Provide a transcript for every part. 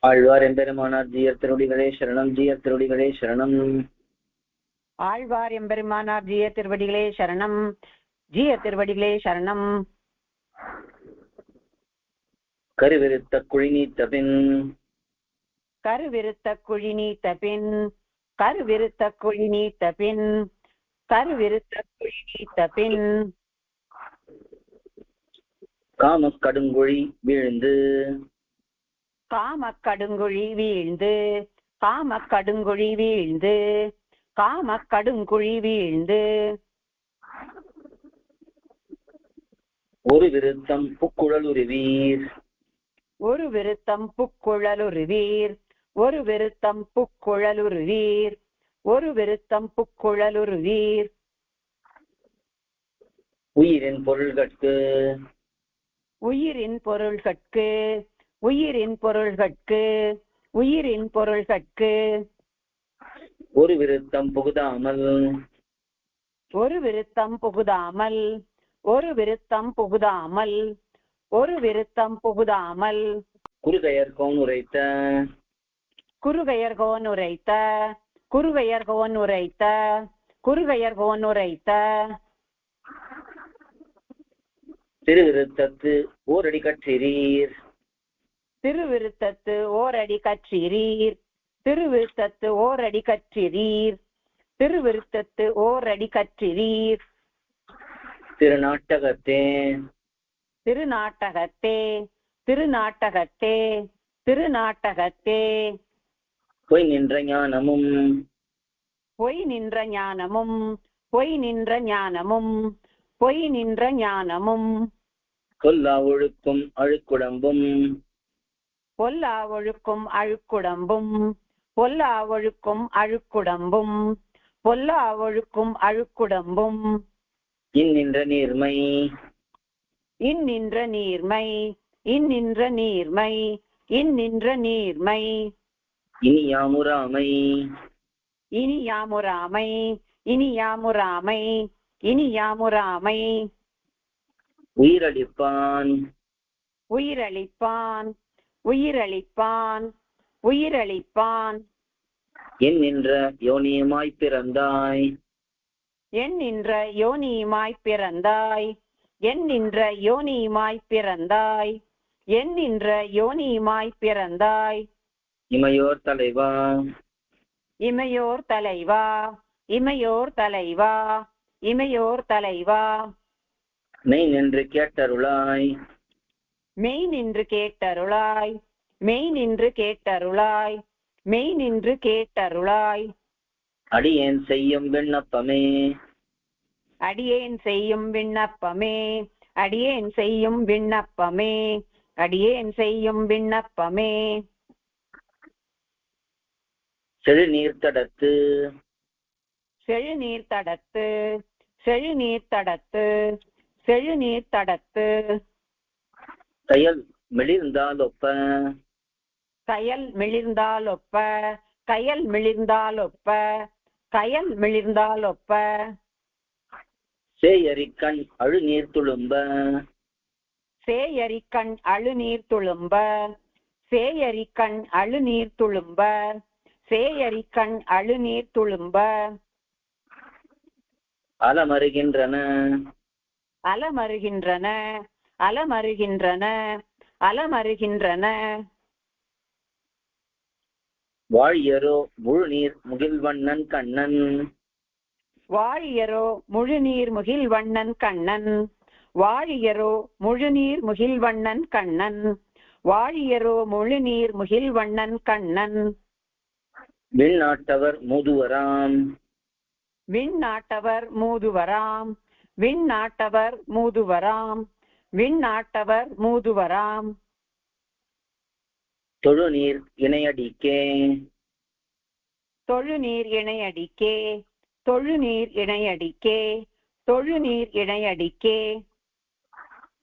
ஆழ்வார் எம்பெருமானார் ஜீயர் திருவடிகளே சரணம் ஜீயர் திருவடிகளே சரணம். ஆழ்வார் எம்பெருமானார் ஜிய திருவடிகளே சரணம் ஜிய திருவடிகளே சரணம். கருவிருத்த குழி நீத்த பின். கருவிருத்த குழி நீத்த பின். கருவிருத்த குழி நீத்த பின். கருவிருத்த குழி நீத்த பின். காம கடுங்குழி வீழ்ந்து. காம கடுங்குழி வீழ்ந்து காம கடுங்குழி வீழ்ந்து காம கடுங்குழி வீழ்ந்து. ஒரு விருத்தம் புக்குழலுருவீர் ஒரு விருத்தம் புக்குழலுருவீர் ஒரு விருத்தம் புக்குழலுருவீர் ஒரு விருத்தம் புக்குழலுருவீர் உயிரின் பொருள்கட்கு உயிரின் பொருள்கட்கு உயிரின் பொருள்கட்கு உயிரின் பொருள்கட்கு ஒரு விருத்தம் புகுதாமல். ஒரு விருத்தம் புகுதாமல் ஒரு விருத்தம் புகுதாமல் ஒரு விருத்தம் புகுதாமல். குருகையர்கோன் உரைத்த. குறுகையர்கோன் உரைத்த குறுகையர்கோன் உரைத்த குறுகையர்கோன் உரைத்த. திருவிருத்தத்து ஓரடி கற்றீர். திருவிருத்தத்து ஓரடி கற்றீர் திருவிருத்தத்து ஓரடி கற்றீர் திருவிருத்தத்து ஓரடி கற்றீர் திருநாட்டகத்தே. திருநாட்டகத்தே. திருநாட்டகத்தே. திருநாட்டகத்தே. பொய் நின்ற ஞானமும். பொய் நின்ற ஞானமும். பொய் நின்ற ஞானமும். பொய் நின்ற ஞானமும். சொல்லா ஒழுக்கும் அழுக்குடம்பும். பொல்லா ஒழுக்கும் அழுக்குடம்பும் பொல்லா ஒழுக்கும் அழுக்குடம்பும் பொல்லா ஒழுக்கும் அழுக்குடம்பும். இன்னின்ற நீர்மை. இந்நின்ற நீர்மை. இந்நின்ற நீர்மை. இந்நின்ற நீர்மை. இனி யாமுராமை இனி யாமுராமை இனி யாமுராமை இனி யாமுராமை உயிரளிப்பான். உயிரளிப்பான். உயிரளிப்பான் உயிரளிப்பான். என் நின்ற யோனியமாய் பிறந்தாய். என் நின்ற யோனியுமாய் பிறந்தாய். என் நின்ற யோனியுமாய் பிறந்தாய். என் நின்ற யோனியுமாய் பிறந்தாய். இமையோர் தலைவா. இமையோர் தலைவா. இமையோர் தலைவா. இமையோர் தலைவா. மெய் நின்று கேட்டருளாய். மெய் நின்று கேட்டருளாய். மெய் நின்று கேட்டருளாய். மெய் நின்று கேட்டருளாய். அடியேன் செய்யும் விண்ணப்பமே? அடியேன் செய்யும் விண்ணப்பமே? அடியேன் செய்யும் விண்ணப்பமே? அடியேன் செய்யும் விண்ணப்பமே? செழுநீர் தடத்து. செழுநீர் தடத்து. செழுநீர் தடத்து செழுநீர் தடத்து செயல் மெளிர்ந்தாலொப்ப கயல் கயல் மிளிர்ந்தாலொப்ப கயல் மிளிர்ந்தாலொப்ப சேயரிக்கண் அழுநீர் துளும்ப. சேயரிக்கண் அழுநீர் துளும்ப சேயரிக்கண் அழுநீர் துளும்ப சேயரிக்கண் அழுநீர் துளும்ப. அலமருகின்றன. அலமருகின்றன. அலமருகின்றன அலமருகின்றன. வாழியரோ முழுநீர் முகில்வண்ணன் கண்ணன். வாழியரோ முழுநீர் முகில்வண்ணன் கண்ணன். வாழியரோ முழுநீர் முகில்வண்ணன் கண்ணன். வாழியரோ முழுநீர் முகில்வண்ணன் கண்ணன். விண்ணாட்டவர் முதுவராம். விண்ணாட்டவர் மூதுவராம். விண்ணாட்டவர் மூதுவராம். விண்ணாட்டவர் மூதுவராம். தொழுநீர் இணையடிக்கே. தொழுநீர் இணையடிக்கே. தொழுநீர் இணையடிக்கே. தொழுநீர் இணையடிக்கே.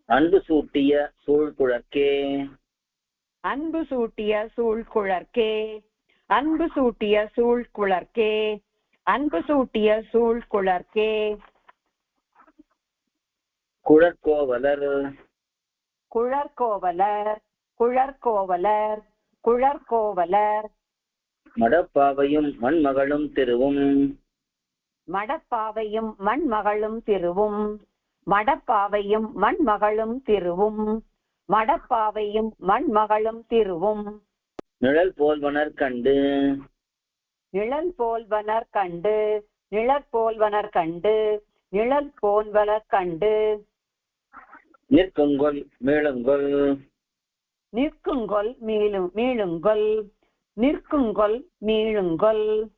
அன்பு சூட்டிய சூழ்குழற்கே அன்பு சூட்டிய சூழ்குழற்கே அன்பு சூட்டிய சூழ்குழற்கே அன்பு சூட்டிய சூழ்குழற்கே குழற்கோவலர். குழற்கோவலர் குழற்கோவலர் குழற்கோவலர். மடப்பாவையும் மண்மகளும் திருவும். மடப்பாவையும் மண்மகளும் திருவும். மடப்பாவையும் மண்மகளும் திருவும். மடப்பாவையும் மண்மகளும் திருவும். நிழல் போல்வனர் கண்டு. நிழல் போல்வனர் கண்டு. நிழற் போல்வனர் கண்டு. நிழல் போல்வனர் கண்டு. நிற்குங்கொல் மேளுங்கொல் நிற்குங்கொல் மீளும் மீளுங்கொல் நிற்குங்கொல் மீளுங்கொல்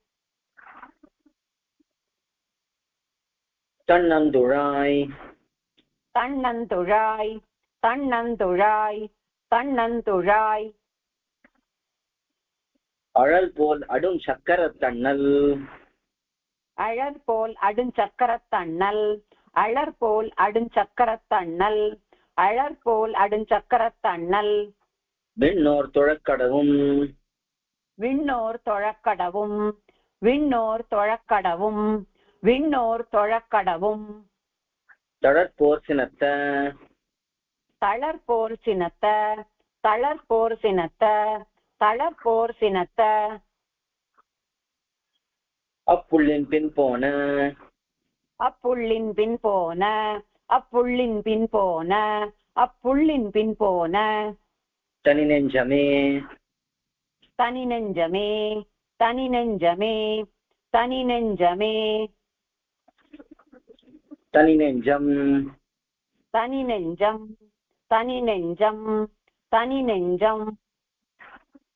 தன்னந்துழாய். தன்னந்துழாய் தன்னந்துழாய் தன்னந்துழாய். அழல் போல் அடும் சக்கரத் தன்னல் அழற் போல் அடுஞ்சக்கரத்தண்ணல் அழற் போல் அடுஞ்சக்கரத்தண்ணல் அழற் போல் அடுஞ்சக்கரத்தண்ணல் விண்ணோர் தொழக்கடவும் விண்ணோர் தொழக்கடவும் விண்ணோர் தொழக்கடவும் விண்ணோர் தொழக்கடவும் தழற்போர் சினத்த. தளர்போர் சினத்த. தளர்போர் சினத்த. தளர்போர் சினத்த. அப்புள்ளின் பின் போன. அப்புள்ளின் பின் போன அப்புள்ளின் பின் போன அப்புள்ளின் பின் போன. தனி நெஞ்சமே தனி நெஞ்சமே தனி நெஞ்சமே தனி நெஞ்சமே தனி நெஞ்சம் தனி நெஞ்சம் தனி நெஞ்சம் தனி நெஞ்சம்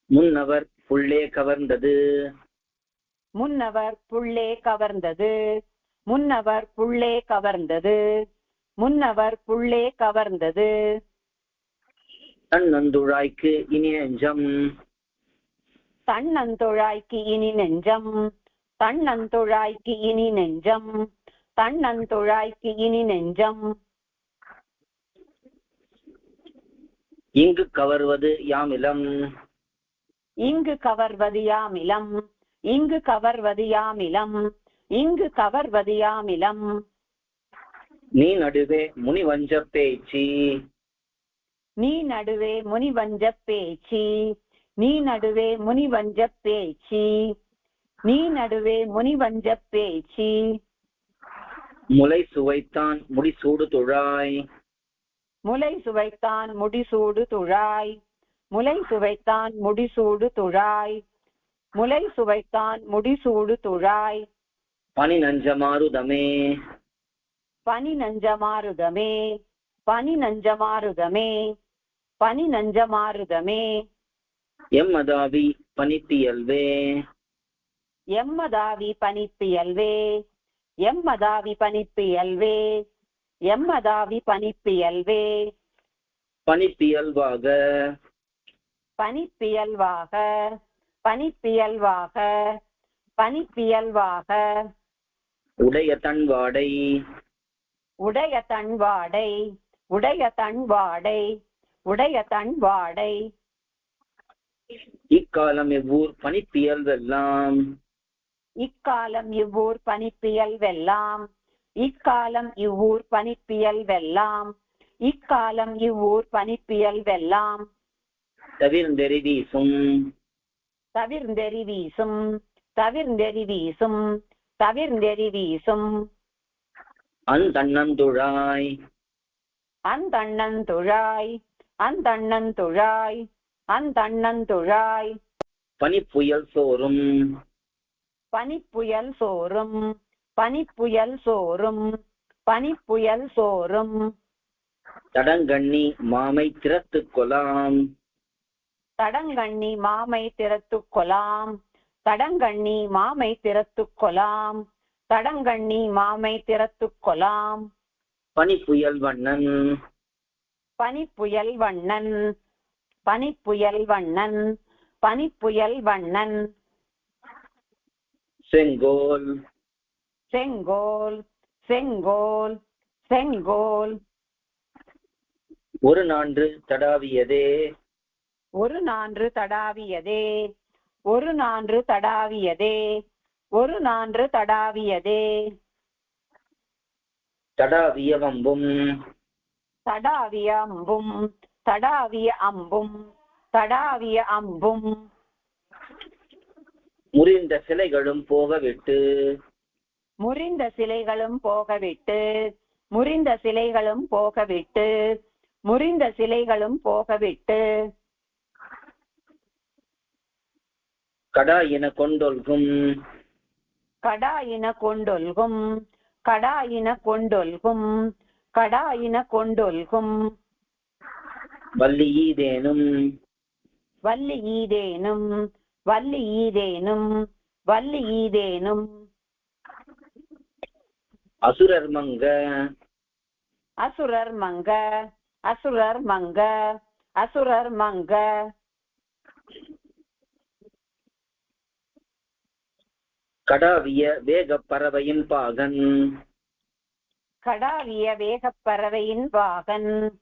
முன்னவர் புள்ளே கவர்ந்தது. முன்னவர் புள்ளே கவர்ந்தது. முன்னவர் புள்ளே கவர்ந்தது. முன்னவர் புள்ளே கவர்ந்தது. தன்னந்துழாய்க்கு இனி நெஞ்சம். தன்னந்தொழாய்க்கு இனி நெஞ்சம். தன்னந்தொழாய்க்கு இனி நெஞ்சம். தன்னந்தொழாய்க்கு இனி நெஞ்சம். இங்கு கவர்வது யாமிலம். இங்கு கவர்வது யாமிலம். இங்கு கவர்வது யாமிலம். இங்கு கவர்வது யாமிலம் நீ நடுவே முனிவஞ்ச பேச்சி. நீ நடுவே முனிவஞ்ச பேச்சி. நீ நடுவே முனிவஞ்ச பேச்சி. நீ நடுவே முனிவஞ்ச பேச்சி. முலை சுவைத்தான் முடிசூடு துழாய். முலை சுவைத்தான் முடிசூடு துழாய். முலை சுவைத்தான் முடிசூடு துழாய். முலை சுவைத்தான் முடிசூடு துழாய். பனி நஞ்சமாருதமே பனி நஞ்சமாருதமே பனி நஞ்சமாருதமே பனி நஞ்சமாருதமே எம்மதாவி பனித்தியல்வே. எம்மதாவி பனிப்பியல்வே எம்மதாவி பனிப்பியல்வே எம்மதாவி பனிப்பியல்வே பனித்தியல்வாக. பனிப்பியல்வாக பனிப்பியல்வாக பனிப்பியல்வாக உடைய தன்வாடை உடைய தன்வாடை உடைய தன்வாடை உடைய தன்வாடை இக்காலம் இவ்வூர் பனித்தியல்வெல்லாம் இக்காலம் இவ்வூர் பனிப்பியல் வெல்லாம் இக்காலம் இவ்வூர் பனிப்பியல் வெல்லாம் இக்காலம் இவ்வூர் பனிப்பியல் வெல்லாம் தவிர்ந்தெறி வீசும். தவிர்ந்தெறி வீசும் தவிர்ந்தெறி வீசும். தவிர்ந்தெறி வீசும் அந்தண்ணந்துழாய். அந்தண்ணந்துழாய். அந்தண்ணந்துழாய். அந்தண்ணந்துழாய். பனிப்புயல் சோறும். பனிப்புயல் சோறும். பனிப்புயல் சோறும். பனிப்புயல் சோறும். தடங்கண்ணி மாமை திறத்துக் கொலாம் தடங்கண்ணி மாமை திறத்துக் கொலாம் தடங்கண்ணி மாமை திறத்துக் கொலாம். தடங்கண்ணி மாமை திறத்துக் கொலாம். பனிப்புயல் வண்ணன். பனிப்புயல் வண்ணன். பனிப்புயல் வண்ணன். பனிப்புயல் வண்ணன். செங்கோல். செங்கோல். செங்கோல். செங்கோல். ஒரு நான்று தடாவியதே. ஒரு நான்று தடாவியதே. ஒரு நான்று தடாவியதே ஒரு நான்று தடாவியதே. தடாவிய வம்பும். தடாவிய அம்பும் தடாவிய அம்பும் தடாவிய அம்பும். முறிந்த சிலைகளும் போகவிட்டு. முறிந்த சிலைகளும் போகவிட்டு முறிந்த சிலைகளும் போகவிட்டு முறிந்த சிலைகளும் போகவிட்டு. கடாயின கொண்டொல்கும். கடாயின கொண்டொல்கும். கடாயின கொண்டொல்கும். கடாயின கொண்டொல்கும். வள்ளி ஈதேனும். வள்ளி ஈதேனும். வள்ளி ஈதேனும். வள்ளி ஈதேனும். அசுரர் மங்க. அசுரர் மங்க. அசுரர் மங்க. அசுரர் மங்க. கடாவிய வேகப் பறவையின் பாகன். கடாவிய வேகப் பறவையின் பாகன்.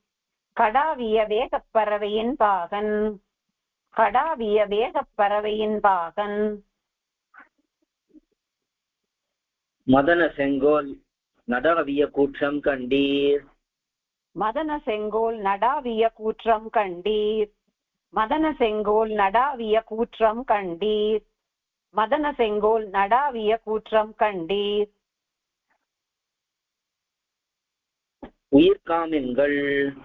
கடாவிய வேகப் பறவையின் பாகன். கடாவிய வேகப் பறவையின் பாகன். மதன செங்கோல் நடாவிய கூற்றம் கண்டீர். மதன செங்கோல் நடாவிய கூற்றம் கண்டீர். மதன செங்கோல் நடாவிய கூற்றம் கண்டீர். மதன செங்கோல் நடாவிய கூற்றம் கண்டீர். உயிர்காமின்கள்.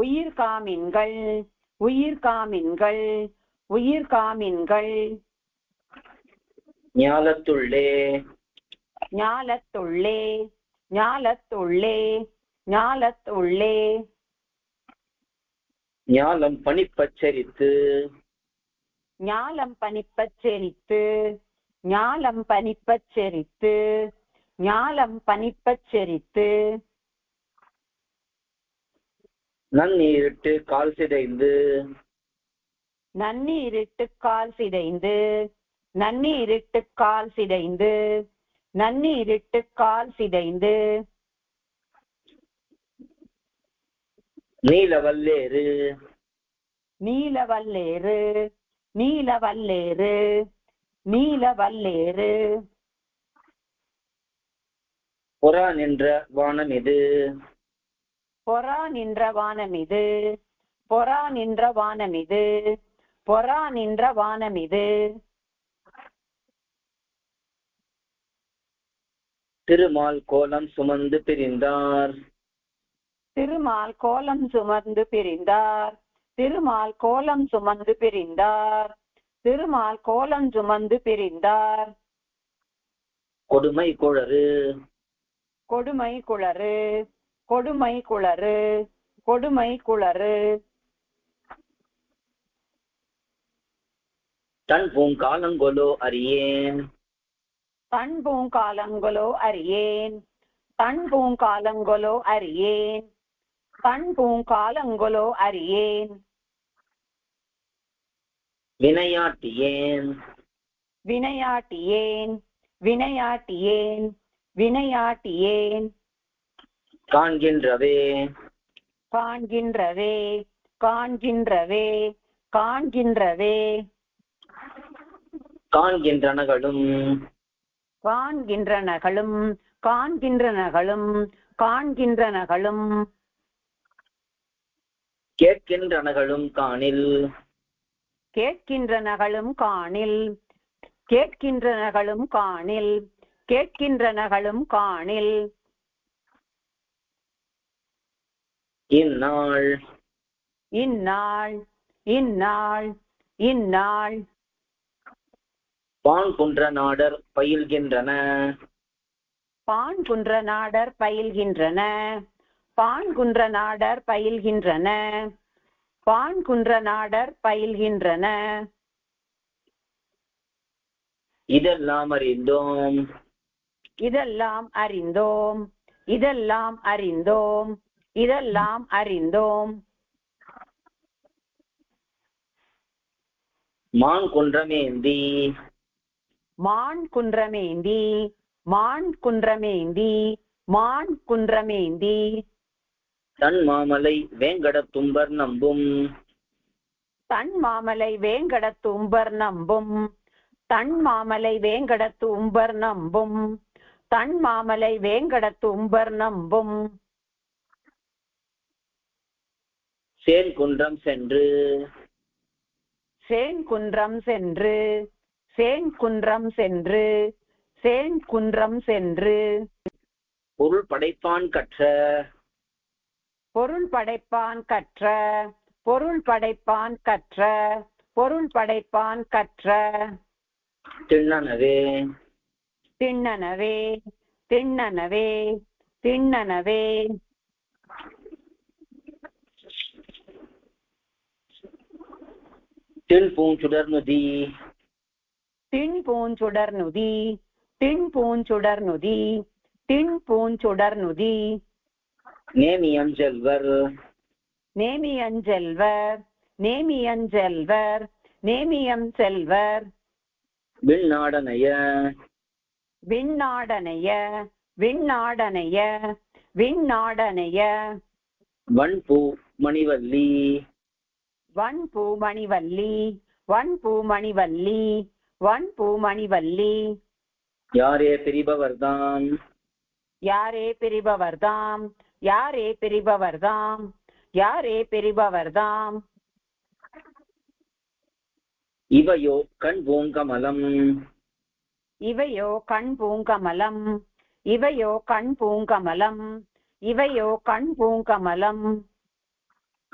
உயிர்காமின்கள் உயிர்காமின்கள் உயிர்காமின்கள். ஞாலத்துள்ளே. ஞாலத்துள்ளே ஞாலத்துள்ளே ஞாலத்துள்ளே. ஞாலம் பனிப்பச்சரித்து. ஞாலம் பனிப்பச் செரித்து ஞாலம் பனிப்பச் செரித்து ஞாலம் பனிப்பச் செரித்து நன்னீரிட்டு கால் சிதைந்து. நன்னீரிட்டு கால் சிதைந்து நன்னீரிட்டு கால் சிதைந்து நன்னீரிட்டு கால் சிதைந்து. நீலவல்லேறு நீலவல்லேறு நீலவல்லேறு நீலவல்லேறு. புறா நின்ற வானம் இது பொறா நின்ற வானமிது பொறா நின்ற வானமிது பொறா நின்ற வானமிது திருமால் கோலம் சுமந்து பிரிந்தார். திருமால் கோலம் சுமந்து பிரிந்தார். திருமால் கோலம் சுமந்து பிரிந்தார். திருமால் கோலம் சுமந்து பிரிந்தார். கொடுமை குழறு கொடுமை குளறு. கொடுமை குளறு. கொடுமை குளறு. தன் பூங்காலங்கொலோ அறியேன். தன் பூங்காலங்களோ அறியேன். தன் பூங்காலங்களோ அறியேன். தன் பூங்காலங்களோ அறியேன். வினையாட்டியேன். வினையாட்டியேன். வினையாட்டியேன். வினையாட்டியேன். காண்கின்றவே. காண்கின்றவே. காண்கின்றவே. காண்கின்றவே. காண்கின்றனகளும். காண்கின்றனகளும். காண்கின்றனகளும். காண்கின்றனகளும். கேட்கின்றனகளும் காணில். கேட்கின்றனகளும் காணில். கேட்கின்றனகளும் காணில். கேட்கின்றனகளும் காணில். இந்நாள். இந்நாள். இந்நாள். இந்நாள். பான் குன்ற நாடர் பயில்கின்றன. பான் குன்ற நாடர் பயில்கின்றன. பான் குன்ற நாடர் பயில்கின்றன. பான் குன்ற நாடர் பயில்கின்றன. இதெல்லாம் அறிந்தோம். இதெல்லாம் அறிந்தோம். இதெல்லாம் அறிந்தோம். இதெல்லாம் அறிந்தோம். மான் குன்றமேந்தி. மான் குன்றமேந்தி. மான் குன்றமேந்தி. மான் குன்றமேந்தி. தன் மாமலை வேங்கடத் தும்பர் நம்பும். தன் மாமலை வேங்கடத்து உம்பர் நம்பும். தன் மாமலை வேங்கடத்து உம்பர் நம்பும். தன் மாமலை வேங்கடத்து உம்பர் நம்பும். சேன் குன்றம் சென்று. சேன் குன்றம் சென்று. சேன் குன்றம் சென்று. சேன் குன்றம் சென்று. பொருள் படைப்பான் கற்ற. பொருள் படைப்பான் கற்ற பொருள் படைப்பான் கற்ற பொருள் படைப்பான் கற்ற. திண்ணனவே திண்ணனவே திண்ணனவே திண்ணனவே திண் பூஞ்சுடர்நுதி திண் பூஞ்சுடர் நுதி திண் பூஞ்சுடர் நுதி திண் பூஞ்சுடர் நுதி நேமியம் செல்வர் நேமியஞ்செல்வர் நேமியஞ்செல்வர். நேமியம் செல்வர் விண்ணாடனைய. விண்ணாடனைய விண்ணாடனைய விண்ணாடனைய. வன்பூ மணிவல்லி. வன் பூமணிவல்லி வன் பூமணிவல்லி வன் பூமணிவல்லி யாரே பிரிபவர்தாம். யாரே பிரிபவர்தாம். யாரே பிரிபவர்தாம்? யாரே பிரிபவர்தாம்? இவையோ கண் பூங்கமலம். இவையோ கண் பூங்கமலம். இவையோ கண் பூங்கமலம். இவையோ கண் பூங்கமலம்.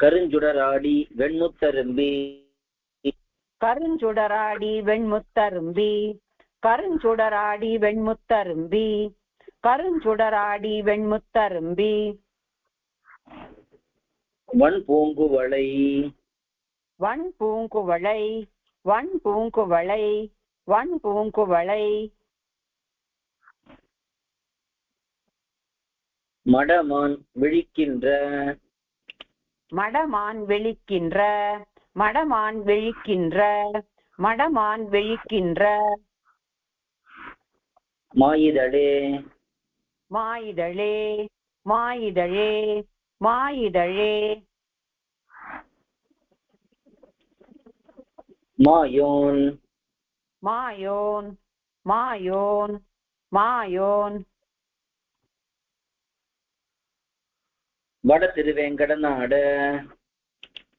கருஞ்சுடராடி வெண்முத்தரும்பி கருஞ்சுடராடி வெண்முத்தரும்பி கருஞ்சுடராடி வெண்முத்தரும்பி கருஞ்சுடராடி வெண்முத்தரும்பி. வன் பூங்குவளை வன் பூங்குவளை வன் பூங்குவளை வன் பூங்குவளை மடமான் விழிக்கின்ற. மடமான் வெளிக்கின்ற மடமான் வெளிக்கின்ற மடமான் வெளிக்கின்ற மாயிதழே மாயிதழே மாயிதழே மாயிதழே. மாயோன். மாயோன் மாயோன் மாயோன். வட திருவேங்கடநாட.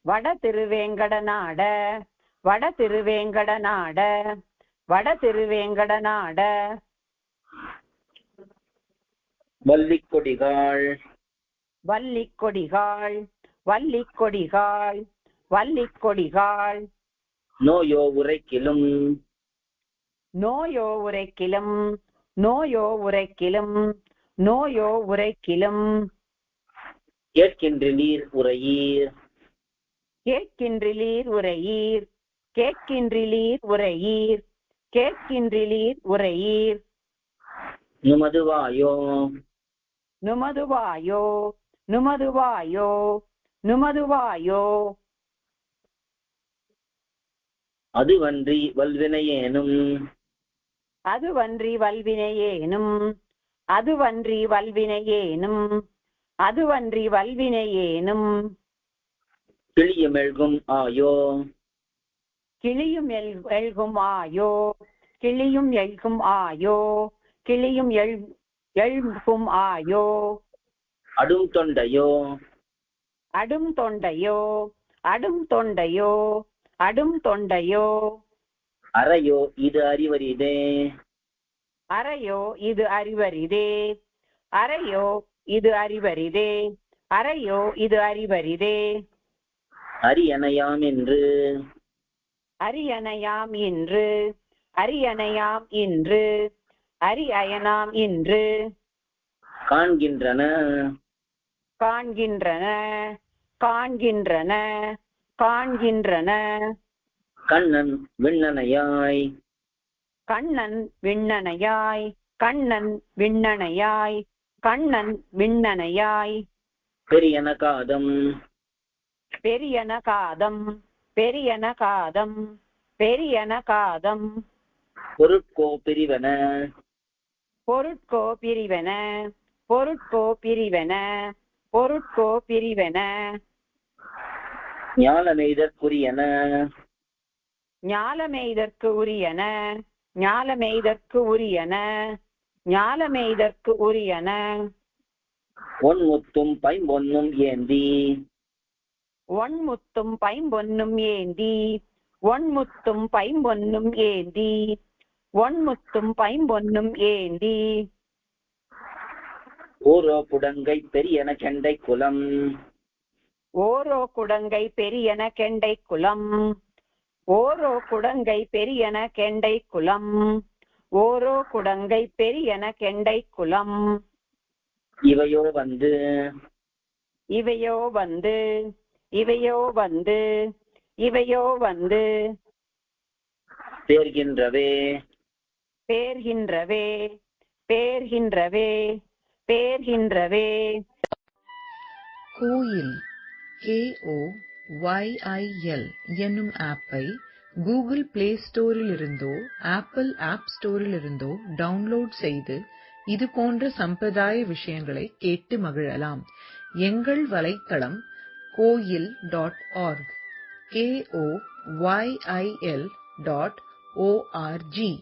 வட திருவேங்கடநாட வட திருவேங்கடநாட வட திருவேங்கடநாட. வல்லிக்கொடிகாள் வள்ளிக்கொடிகாள் வள்ளிக்கொடிகாள் வள்ளிக்கொடிகாள் நோயோ உரைக்கிலும். நோயோ உரைக்கிலும் நோயோ உரைக்கிலும் நோயோ உரைக்கிலும். கேட்கின்ற நீர் உரையீர். கேட்கின்றிலீர் உரையீர் கேட்கின்றிலீர் உரையீர் கேட்கின்றிலீர் உரையீர். நுமதுவாயோ. நுமதுவாயோ நுமதுவாயோ நுமதுவாயோ அதுவன்றி வல்வினையேனும். அதுவன்றி வல்வினையேனும். அதுவன்றி வல்வினையேனும். அதுவன்றி வல்வினையேனும். கிளியமெழ்கும் ஆயோ. கிளியும் எழ்கும் ஆயோ. கிளியும் எழ்கும் ஆயோ. கிளியும் எழ் எழுகும் ஆயோ? அடும் தொண்டையோ? அடும் தொண்டையோ? அடும் தொண்டையோ? அடும் தொண்டையோ? அறையோ இது அறிவரிதே அறையோ இது அறிவரிதே அறையோ இது அறிவரிதே அறையோ இது அறிவரிதே அரியணையாம் என்று அரியணையாம் இன்று. அரியணையாம் இன்று. அரி அயனாம் இன்று. காண்கின்றன. காண்கின்றன. காண்கின்றன. காண்கின்றன. கண்ணன் விண்ணனையாய் கண்ணன் விண்ணனையாய் கண்ணன் விண்ணனையாய் கண்ணன் விண்ணனையாய் பெரியன காதம். பெரியன காதம். பெரியன காதம். பெரியன காதம். பொருட்கோ பிரிவன. பொருட்கோ பிரிவன பொருட்கோ பிரிவன பொருட்கோ பிரிவன. ஞானமெய்தற்குரியன. ஞாலமெய்தற்கு உரியன ஞாலமெய்தற்கு உரியன ஞாலமெய்தற்கு உரியன. ஒன்முத்தும் பைம்பொன்னும் ஏந்தி. ஒன்முத்தும் பைம்பொன்னும் ஏந்தி ஒன்முத்தும் பைம்பொன்னும் ஏந்தி. ஒன்முத்தும் பைம்பொன்னும் ஏந்தி. ஓரோ குடங்கை பெரியன கெண்டை குலம். ஓரோ குடங்கை பெரியன கெண்டை குலம். ஓரோ குடங்கை பெரியன கெண்டை குலம். ஓரோ குடங்கை பெரியன கெண்டை குலம். இவையோ வந்து. இவையோ வந்து. இவையோ வந்து. இவையோ வந்து. சேர்கின்றவே. பேர்கின்றவே பேர்கின்றவே பேர்கின்றவே. கோயில் K O Y I L என்னும் ஆப்பை கூகுள் பிளே ஸ்டோரிலிருந்தோ ஆப்பிள் ஆப் ஸ்டோரிலிருந்தோ டவுன்லோட் செய்து இது போன்ற சம்பிரதாய விஷயங்களை கேட்டு மகிழலாம். எங்கள் வலைத்தளம் Koyil dot org K O Y I L dot O R G